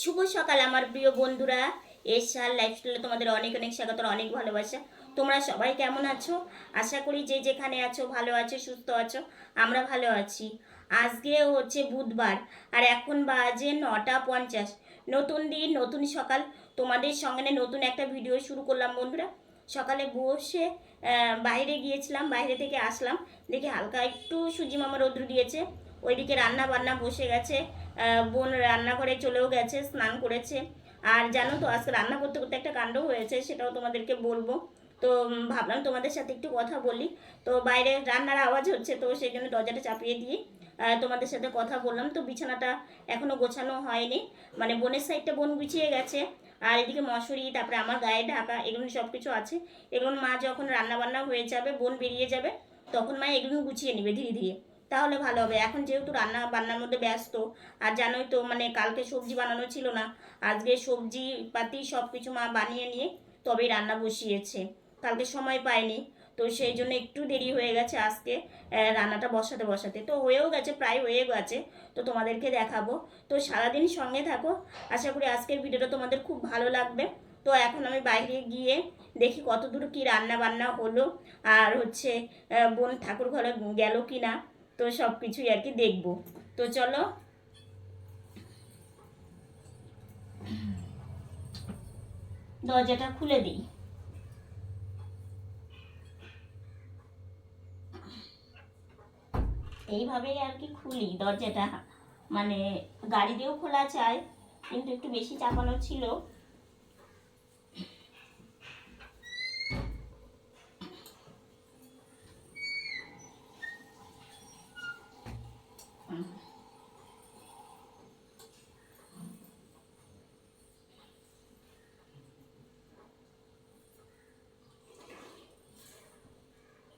শুভ সকাল, আমার প্রিয় বন্ধুরা। এসার লাইফস্টাইলে তোমাদের অনেক অনেক স্বাগত, অনেক ভালোবাসা। তোমরা সবাই কেমন আছো? আশা করি যে যেখানে আছো, ভালো আছো, সুস্থ আছো, আমরা ভালো আছি। আজকে হচ্ছে বুধবার, আর এখন বাজে নটা পঞ্চাশ। নতুন দিন, নতুন সকাল। তোমাদের সঙ্গে নতুন একটা ভিডিও শুরু করলাম, বন্ধুরা। সকালে বসে বাইরে গিয়েছিলাম, বাইরে থেকে আসলাম। দেখি হালকা একটু সুজি মামা রৌদ্র দিয়েছে। ওইদিকে রান্না বান্না বসে গেছে বোন রান্নাঘরে চলেও গেছে, স্নান করেছে। আর জানো তো, আজকে রান্না করতে করতে একটা কাণ্ড হয়েছে, সেটাও তোমাদেরকে বলব। তো ভাবলাম তোমাদের সাথে একটু কথা বলি। তো বাইরে রান্নার আওয়াজ হচ্ছে, তো সেই জন্য দরজাটা চাপিয়ে দিয়ে তোমাদের সাথে কথা বললাম। তো বিছানাটা এখনও গোছানো হয়নি মানে বোনের সাইডটা বোন গুছিয়ে গেছে। আর এদিকে মশুরি, তারপরে আমার গায়ে ঢাকা, এগুলো সব কিছু আছে। এগুলো মা যখন রান্না বান্না হয়ে যাবে, বোন বেরিয়ে যাবে, তখন মা এগুলো গুছিয়ে নেবে ধীরে ধীরে। তাহলে ভালো হবে। এখন যেহেতু রান্না, বান্নার মধ্যে ব্যস্ত, আর জানোই তো মানে কালকে সবজি বানানো ছিল না, আজকে সবজি পাতি সব কিছু মা বানিয়ে নিয়ে তবেই রান্না বসিয়েছে। কালকে সময় পায়নি তো সেই জন্য একটু দেরি হয়ে গেছে আজকে রান্নাটা বসাতে বসাতে। তো হয়েও গেছে, প্রায় হয়ে গেছে, তো তোমাদেরকে দেখাবো। তো সারাদিন সঙ্গে থাকো, আশা করি আজকের ভিডিওটা তোমাদের খুব ভালো লাগবে। তো এখন আমি বাইরে গিয়ে দেখি কত দূর কি রান্না বান্না হলো, আর হচ্ছে বোন ঠাকুর ঘরে গেল কি না তো সব কিছুই আর কি দেখব। তো চলো। দরজাটা খুলে দিই। এইভাবেই আর কি খুলি দরজাটা। মানে গাড়ি দিয়েও খোলা চাই, কিন্তু একটু বেশি চাপানো ছিল।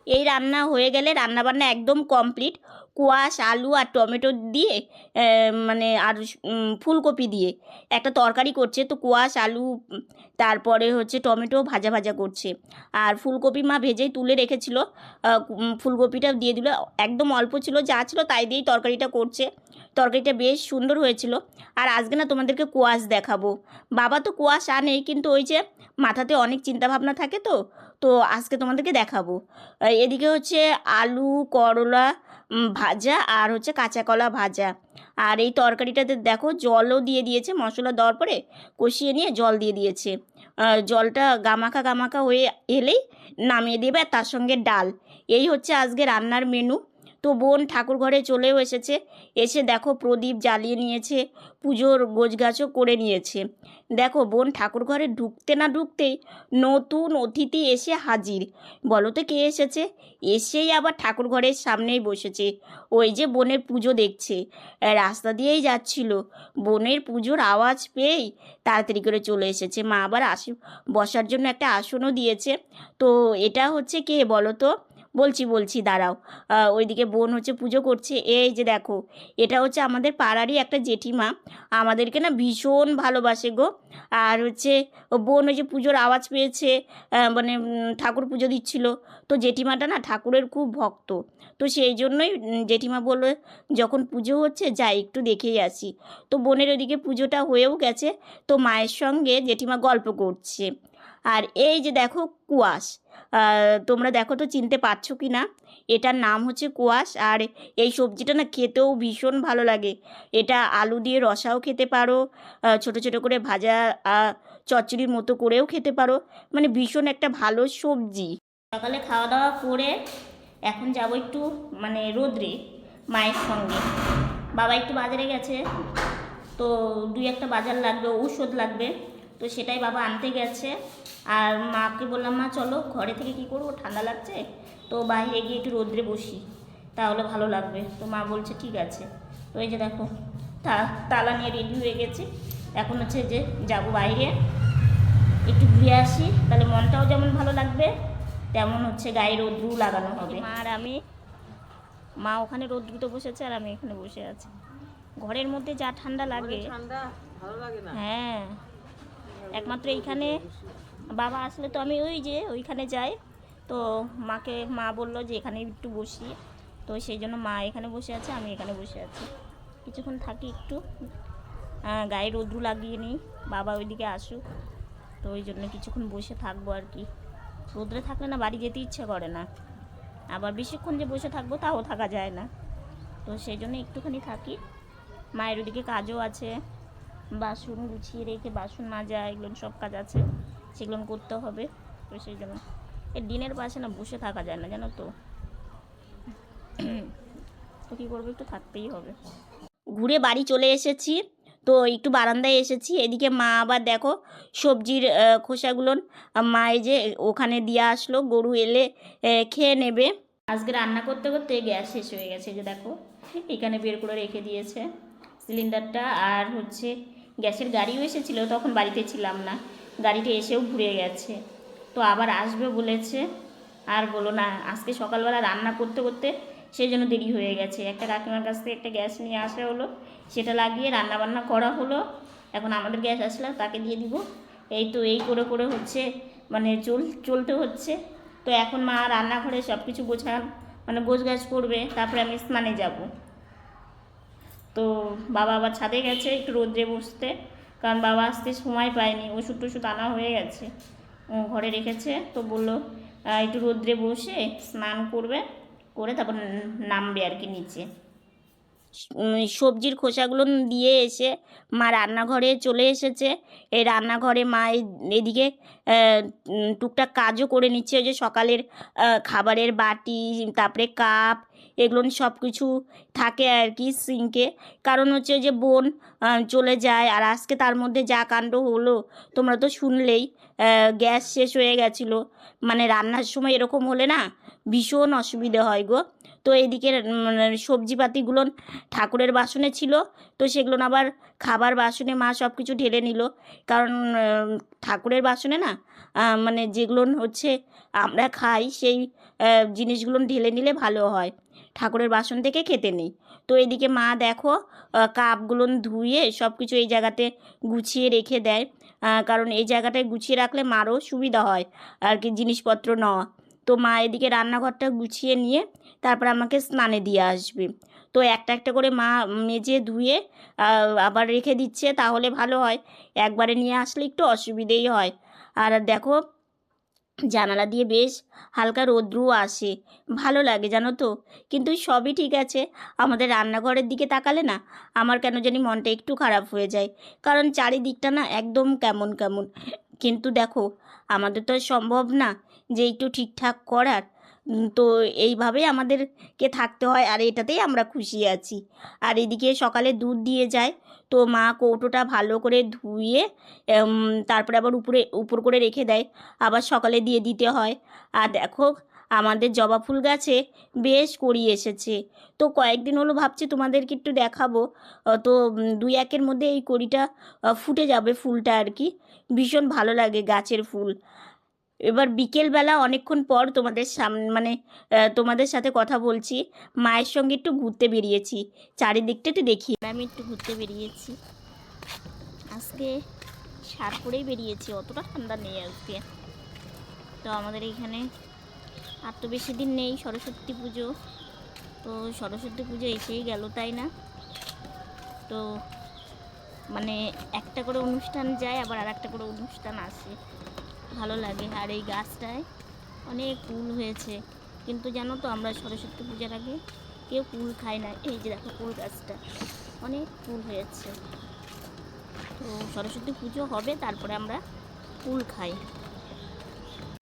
এই রান্না হয়ে গেলে রান্না বান্না একদম কমপ্লিট কোয়াশ, আলু আর টমেটো দিয়ে মানে আর ফুলকপি দিয়ে একটা তরকারি করছে। তো কোয়াশ, আলু, তারপরে হচ্ছে টমেটো ভাজা ভাজা করছে। আর ফুলকপি মা ভেজেই তুলে রেখেছিল। ফুলকপিটা দিয়ে দিল। একদম অল্প ছিল, যা ছিল তাই দিয়েই তরকারিটা করছে। তরকারিটা বেশ সুন্দর হয়েছিল। আর আজকে না তোমাদেরকে কোয়াশ দেখাবো। বাবা তো কোয়াশ আনেই, কিন্তু ওই যে মাথাতে অনেক চিন্তা ভাবনা থাকে তো। তো আজকে তোমাদেরকে দেখাবো। এদিকে হচ্ছে আলু, করলা ভাজা আর হচ্ছে কাঁচা কলা ভাজা। আর এই তরকারিটাতে দেখো জলও দিয়ে দিয়েছে, মশলা দেওয়ার পরে কষিয়ে নিয়ে জল দিয়ে দিয়েছে। জলটা গামাকা গামাকা হয়ে এলেই নামিয়ে দেবে আর তার সঙ্গে ডাল। এই হচ্ছে আজকে রান্নার মেনু তো বোন ঠাকুর ঘরে চলেও এসেছে। এসে দেখো প্রদীপ জ্বালিয়ে নিয়েছে, পুজোর গোছগাছও করে নিয়েছে। দেখো বোন ঠাকুর ঘরে ঢুকতে না ঢুকতেই নতুন অতিথি এসে হাজির। বলো তো কে এসেছে? এসেই আবার ঠাকুর ঘরের সামনেই বসেছে। ওই যে বোনের পুজো দেখছে। রাস্তা দিয়েই যাচ্ছিল। বোনের পুজোর আওয়াজ পেয়েই তাড়াতাড়ি করে চলে এসেছে। মা আবার আসি বসার জন্য একটা আসনও দিয়েছে। তো এটা হচ্ছে কে বলো তো? বলছি বলছি, দাঁড়াও। ওইদিকে বোন হচ্ছে পুজো করছে। এই যে দেখো, এটা হচ্ছে আমাদের পাড়ারই একটা জেঠিমা। আমাদেরকে না ভীষণ ভালোবাসে গো। আর হচ্ছে বোন ওই যে পুজোর আওয়াজ পেয়েছে মানে ঠাকুর পুজো দিচ্ছিল। তো জেঠিমাটা না ঠাকুরের খুব ভক্ত। তো সেই জন্যই জেঠিমা বলল, যখন পুজো হচ্ছে, যাই, একটু দেখেই আসি। তো বোনের ওইদিকে পুজোটা হয়েও গেছে। তো মায়ের সঙ্গে জেঠিমা গল্প করছে। আর এই যে দেখো কুয়াশ তোমরা দেখো তো চিনতে পারছ কি না? এটার নাম হচ্ছে কুয়াশ আর এই সবজিটা না খেতেও ভীষণ ভালো লাগে। এটা আলু দিয়ে রসাও খেতে পারো ছোট ছোট করে ভাজা চচ্চড়ির মতো করেও খেতে পারো। মানে ভীষণ একটা ভালো সবজি। সকালে খাওয়া দাওয়া করে এখন যাব একটু মানে রোদ্রে মায়ের সঙ্গে। বাবা একটু বাজারে গেছে, তো দুই একটা বাজার লাগবে, ঔষধ লাগবে। তো সেটাই বাবা আনতে গেছে। আর মাকে বললাম মা চলো ঘরে থেকে কি করব? ঠান্ডা লাগছে? তো বাইরে গিয়ে একটু রোদ্রে বসি তাহলে ভালো লাগবে। তো মা বলছে ঠিক আছে। তো এই যে দেখো তা- তালা নিয়ে রেডি হয়ে গেছি। এখন হচ্ছে যে যাব বাইরে। একটু ঘুরে আসি তাহলে মনটাও যেমন ভালো লাগবে তেমন হচ্ছে গায়ে রোদ্রু লাগানো হবে। মা আর আমি মা ওখানে রোদ্রুতে বসেছে আর আমি এখানে বসে আছি। ঘরের মধ্যে যা ঠান্ডা লাগে। ঠান্ডা ভালো লাগে না? হ্যাঁ। একমাত্র এইখানে বাবা আসলে তো আমি ওই যে ওইখানে যাই। তো মাকে, মা বলল যে এখানে একটু বসি। তো সেই জন্য মা এখানে বসে আছে, আমি এখানে বসে আছি। কিছুক্ষণ থাকি একটু। গায়ে রোদ্রু লাগিয়ে নিই, বাবা ওইদিকে আসুক। তো ওই জন্য কিছুক্ষণ বসে থাকব আর কি। রোদ্রে থাকলে না বাড়ি যেতে ইচ্ছে করে না। আবার বেশিক্ষণ যে বসে থাকব তাও থাকা যায় না। তো সেই জন্য একটুখানি থাকি। মায়ের ওদিকে কাজও আছে। বাসন গুছিয়ে রেখে বাসন মাজা, এগুলো সব কাজ আছে, সেগুলো করতে হবে। তো সেই জন্য। এই দিনের পাশে না বসে থাকা যায় না, জানো তো। তো কী করব, একটু থাকতেই হবে। ঘুরে বাড়ি চলে এসেছি, তো একটু বারান্দায় এসেছি। এদিকে মা আবার দেখো, সবজির খোসাগুলো মা এই যে ওখানে দিয়ে আসলো, গরু এলে খেয়ে নেবে। আজকে রান্না করতে করতে গ্যাস শেষ হয়ে গেছে যে দেখো, এখানে বের করে রেখে দিয়েছে সিলিন্ডারটা। আর হচ্ছে গ্যাসের গাড়িও এসেছিল, তখন বাড়িতে ছিলাম না। গাড়িটা এসেও ঘুরে গেছে। তো আবার আসবে বলেছে। আর বলো না, আজকে সকালবেলা রান্না করতে করতে সেই জন্য দেরি হয়ে গেছে। একটা কাকিমার কাছ থেকে একটা গ্যাস নিয়ে আসা হলো। সেটা লাগিয়ে রান্না বান্না করা হলো। এখন আমাদের গ্যাস আসলে তাকে দিয়ে দিব। এই তো এই করে করে হচ্ছে মানে চল, চলতে হচ্ছে। তো এখন মা রান্নাঘরে সব কিছু গোছান মানে গোছ গাছ করবে। তারপরে আমি স্নানে যাব। তো বাবা আবার ছাদে গেছে, একটু রোদ্রে বসতে। কারণ বাবা আসতে সময় পায়নি, ওষুধ টষুধ আনা হয়ে গেছে। ও ঘরে রেখেছে, তো বলল একটু রোদ্রে বসে স্নান করবে, করে তারপর নামবে আর কি নিচে। সবজির খোসাগুলো দিয়ে এসে মা রান্নাঘরে চলে এসেছে। এই রান্নাঘরে মা এদিকে টুকটাক কাজও করে নিচ্ছে। ওই যে সকালের খাবারের বাটি, তারপরে কাপ এগুলো সব কিছু থাকে আর কি সিঙ্কে কারণ হচ্ছে যে বোন চলে যায় আর আজকে তার মধ্যে যা কাণ্ড হলো, তোমরা তো শুনলেই গ্যাস শেষ হয়ে গেছিল। মানে রান্নার সময় এরকম হলে না ভীষণ অসুবিধে হয় গো। তো এদিকে মানে সবজিপাতিগুলো ঠাকুরের বাসনে ছিল, তো সেগুলো আবার খাবার বাসনে মা সব কিছু ঢেলে নিল। কারণ ঠাকুরের বাসনে না মানে যেগুলো হচ্ছে আমরা খাই, সেই জিনিসগুলো ঢেলে নিলে ভালো হয়। ঠাকুরের বাসন থেকে খেতে নেই। তো এদিকে মা দেখো কাপগুলো ধুয়ে সব কিছু এই জায়গাতে গুছিয়ে রেখে দেয়। কারণ এই জায়গাটায় গুছিয়ে রাখলে মারও সুবিধা হয়, আর কি জিনিসপত্র নেওয়া। তো মা এদিকে রান্নাঘরটা গুছিয়ে নিয়ে তারপর আমাকে স্নানে দিয়ে আসবে। তো একটা একটা করে মা মেজে ধুয়ে আবার রেখে দিচ্ছে, তাহলে ভালো হয়। একবারে নিয়ে আসলে একটু অসুবিধেই হয়। আর দেখো জানালা দিয়ে বেশ হালকা রৌদ্রও আসে। ভালো লাগে, জানো তো? কিন্তু সবই ঠিক আছে। আমাদের রান্নাঘরের দিকে তাকালে না, আমার কেন জানি মনটা একটু খারাপ হয়ে যায়। কারণ চারিদিকটা না একদম কেমন কেমন। কিন্তু দেখো, আমাদের তো সম্ভব না যে একটু ঠিকঠাক করার। তো এইভাবেই আমাদেরকে থাকতে হয় আর এটাতেই আমরা খুশি আছি। আর এদিকে সকালে দুধ দিয়ে যায়। তো মা কৌটোটা ভালো করে ধুয়ে তারপরে আবার উপরে, উপর করে রেখে দেয়। আবার সকালে দিয়ে দিতে হয়। আর দেখো, আমাদের জবা ফুল গাছে বেশ করি এসেছে। তো কয়েকদিন হলো ভাবছি তোমাদেরকে একটু দেখাবো। তো দুই একের মধ্যে এই কড়িটা ফুটে যাবে ফুলটা আর কি। ভীষণ ভালো লাগে গাছের ফুল। এবার বিকেলবেলা অনেকক্ষণ পর তোমাদের সামনে মানে তোমাদের সাথে কথা বলছি। মায়ের সঙ্গে একটু ঘুরতে বেরিয়েছি। চারিদিকটা একটু দেখি। আমি একটু ঘুরতে বেরিয়েছি। আজকে শার্ট পরেই বেরিয়েছি। অতটা ঠান্ডা নেই আজকে। তো আমাদের এখানে আর তো বেশি দিন নেই সরস্বতী পুজো। তো সরস্বতী পুজো এসেই গেল, তাই না? তো মানে একটা করে অনুষ্ঠান যায়, আবার আর একটা করে অনুষ্ঠান আসে। ভালো লাগে আর এই গাছটায় অনেক কুল হয়েছে। কিন্তু জানো তো আমরা সরস্বতী পূজার আগে কেউ কুল খায় না। এই যে দেখো কুল গাছটা, অনেক কুল হয়েছে। তো সরস্বতী পুজো হবে, তারপরে আমরা কুল খাই।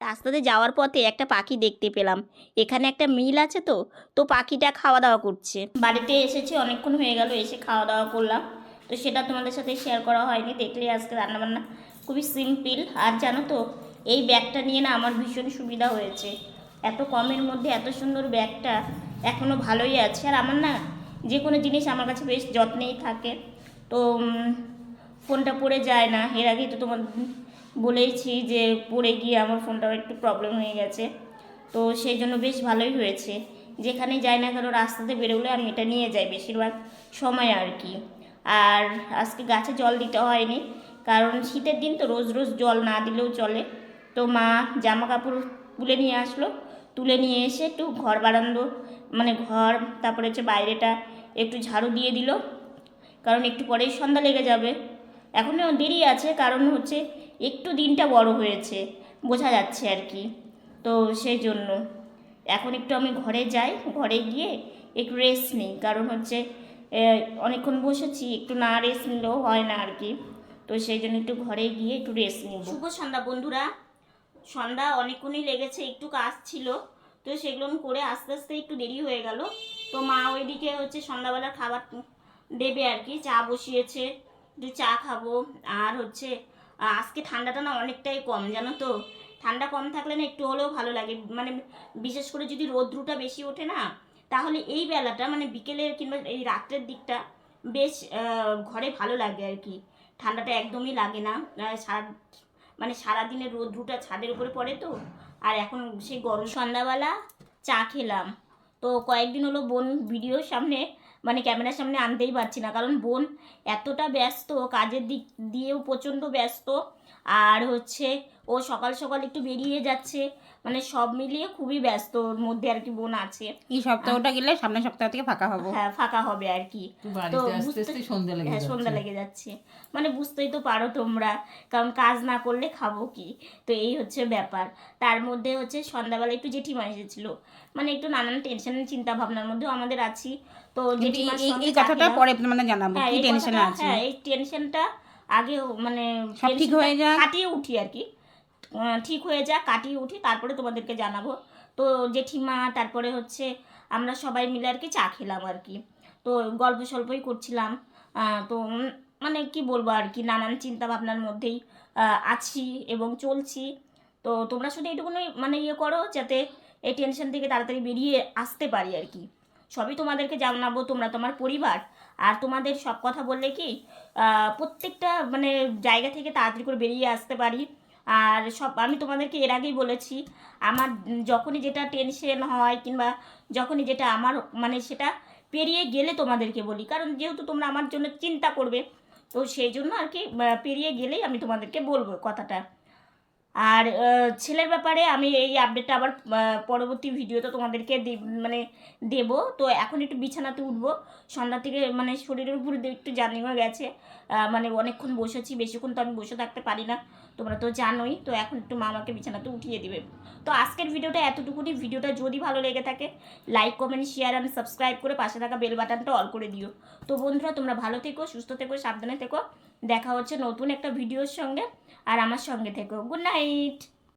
রাস্তাতে যাওয়ার পথে একটা পাখি দেখতে পেলাম। এখানে একটা মিল আছে তো তো পাখিটা খাওয়া দাওয়া করছে। বাড়িতে এসেছি, অনেকক্ষণ হয়ে গেল, এসে খাওয়া দাওয়া করলাম। তো সেটা তোমাদের সাথে শেয়ার করা হয়নি দেখলে আজকে রান্নাবান্না খুবই সিম্পল আর জানো তো এই ব্যাগটা নিয়ে না আমার ভীষণ সুবিধা হয়েছে। এত কমের মধ্যে এত সুন্দর ব্যাগটা এখনও ভালোই আছে। আর আমার না যে কোনো জিনিস আমার কাছে বেশ যত্নেই থাকে। তো ফোনটা পড়ে যায় না। এর আগেই তো তোমার বলেইছি যে পড়ে গিয়ে আমার ফোনটাও একটু প্রবলেম হয়ে গেছে। তো সেই জন্য বেশ ভালোই হয়েছে। যেখানে যাই না কেন রাস্তাতে বেরোলে আমি এটা নিয়ে যাই বেশিরভাগ সময় আর কি। আর আজকে গাছে জল দিতে হয়নি। কারণ শীতের দিন তো রোজ রোজ জল না দিলেও চলে। তো মা জামা কাপড় তুলে নিয়ে আসলো। তুলে নিয়ে এসে একটু ঘর বারান্দো মানে ঘর, তারপরে হচ্ছে বাইরেটা একটু ঝাড়ু দিয়ে দিল। কারণ একটু পরেই সন্ধ্যা লেগে যাবে। এখনও দেরি আছে, কারণ হচ্ছে একটু দিনটা বড় হয়েছে, বোঝা যাচ্ছে আর কি। তো সেই জন্য এখন একটু আমি ঘরে যাই, ঘরে গিয়ে একটু রেস্ট নিই। কারণ হচ্ছে অনেকক্ষণ বসেছি, একটু না রেস্ট নিলেও হয় না আর কি। তো সেই জন্য একটু ঘরে গিয়ে একটু রেস্ট নিব। শুভ সন্ধ্যা বন্ধুরা। সন্ধ্যা অনেকক্ষণই লেগেছে, একটু কাজ ছিল। তো সেগুলো করে আস্তে আস্তে একটু দেরি হয়ে গেল। তো মা ওইদিকে হচ্ছে সন্ধ্যাবেলা খাবার দেবে আর কি, চা বসিয়েছে, একটু চা খাব। আর হচ্ছে, আজকে ঠান্ডাটা না অনেকটাই কম, জানো তো? ঠান্ডা কম থাকলে না একটু হলেও ভালো লাগে। মানে বিশেষ করে যদি রোদ্রুটা বেশি ওঠে না, তাহলে এই বেলাটা মানে বিকেলের কিংবা এই রাত্রের দিকটা বেশ ঘরে ভালো লাগে আর কি। ঠান্ডাটা একদমই লাগে না। সারা মানে সারাদিনের রোদ্রুটা ছাদের উপরে পড়ে তো। আর এখন সেই গরম সন্ধ্যাবেলা চা খেলাম। তো কয়েকদিন হলো বোন ভিডিওর সামনে মানে ক্যামেরার সামনে আনতেই পারছি না। কারণ বোন এতটা ব্যস্ত, কাজের দিক দিয়েও প্রচণ্ড ব্যস্ত। আর হচ্ছে ও সকাল সকাল একটু বেরিয়ে যাচ্ছে। মানে সব মিলিয়ে খুবই ব্যস্ত ওর মধ্যে আর কি বোন আছে। এই সপ্তাহটা গেলে সামনের সপ্তাহ থেকে ফাঁকা হব। হ্যাঁ ফাঁকা হবে আর কি। তো সন্ধ্যা লেগে হ্যাঁ যাচ্ছে। সন্ধ্যা লেগে যাচ্ছে। মানে বুঝতেই তো পারো তোমরা কারণ কাজ না করলে খাব কি? তো এই হচ্ছে ব্যাপার। তার মধ্যে হচ্ছে সন্ধ্যাবেলা একটু জেঠিমা এসেছিল। মানে একটু নানান টেনশন চিন্তা ভাবনার মধ্যেও আমাদের আছি। তো জেঠিমার এই কথাটা পরে মানে জানাব। হ্যাঁ, কি এই টেনশনে আছে? হ্যাঁ এই টেনশনটা আগে মানে সব ঠিক হয়ে যাক। কাটিয়ে উঠি আর কি। ঠিক হয়ে যাক, কাটিয়ে উঠি, তারপরে তোমাদেরকে জানাব। তো জেঠিমা, তারপরে হচ্ছে আমরা সবাই মিলে আর কি চা খেলাম আর কি। তো গল্প সল্পই করছিলাম। তো মানে কি বলব আর কি, নানান চিন্তা ভাবনার মধ্যেই আছি এবং চলছি। তো তোমরা শুধু এইটুকুনি মানে ইয়ে করো, যাতে এই টেনশন থেকে তাড়াতাড়ি বেরিয়ে আসতে পারি আর কি। সবই তোমাদেরকে জানাব, তোমরা তোমার পরিবার। আর তোমাদের সব কথা বললে কি প্রত্যেকটা মানে জায়গা থেকে তাড়াতাড়ি করে বেরিয়ে আসতে পারি। আর সব, আমি তোমাদেরকে এর আগেই বলেছি, আমার যখনই যেটা টেনশন হয় কিংবা যখনই যেটা আমার মানে সেটা পেরিয়ে গেলে তোমাদেরকে বলি। কারণ যেহেতু তোমরা আমার জন্য চিন্তা করবে, তো সেই জন্য আর কি পেরিয়ে গেলেই আমি তোমাদেরকে বলব কথাটা। আর ছেলের ব্যাপারে আমি এই আপডেটটা আবার পরবর্তী ভিডিওতে তোমাদেরকে মানে দেব। তো এখন একটু বিছানাতে উঠবো। সন্ধ্যা থেকে মানে শরীরের উপরে একটু জার্নি হয়ে গেছে। মানে অনেকক্ষণ বসেছি। বেশিক্ষণ তো আমি বসে থাকতে পারি না। তোমরা তো জানোই। তো এখন একটু মা আমাকে বিছানাতে উঠিয়ে দিবে। তো আজকের ভিডিওটা এতটুকুনি। ভিডিওটা যদি ভালো লেগে থাকে like comment share and subscribe করে পাশে থাকা বেল বাটনটা অল করে দিও। তো বন্ধুরা, তোমরা ভালো থেকো, সুস্থ থেকো, সাবধানে থেকো। দেখা হচ্ছে নতুন একটা ভিডিওর সঙ্গে। আর আমার সঙ্গে থেকো। Good night!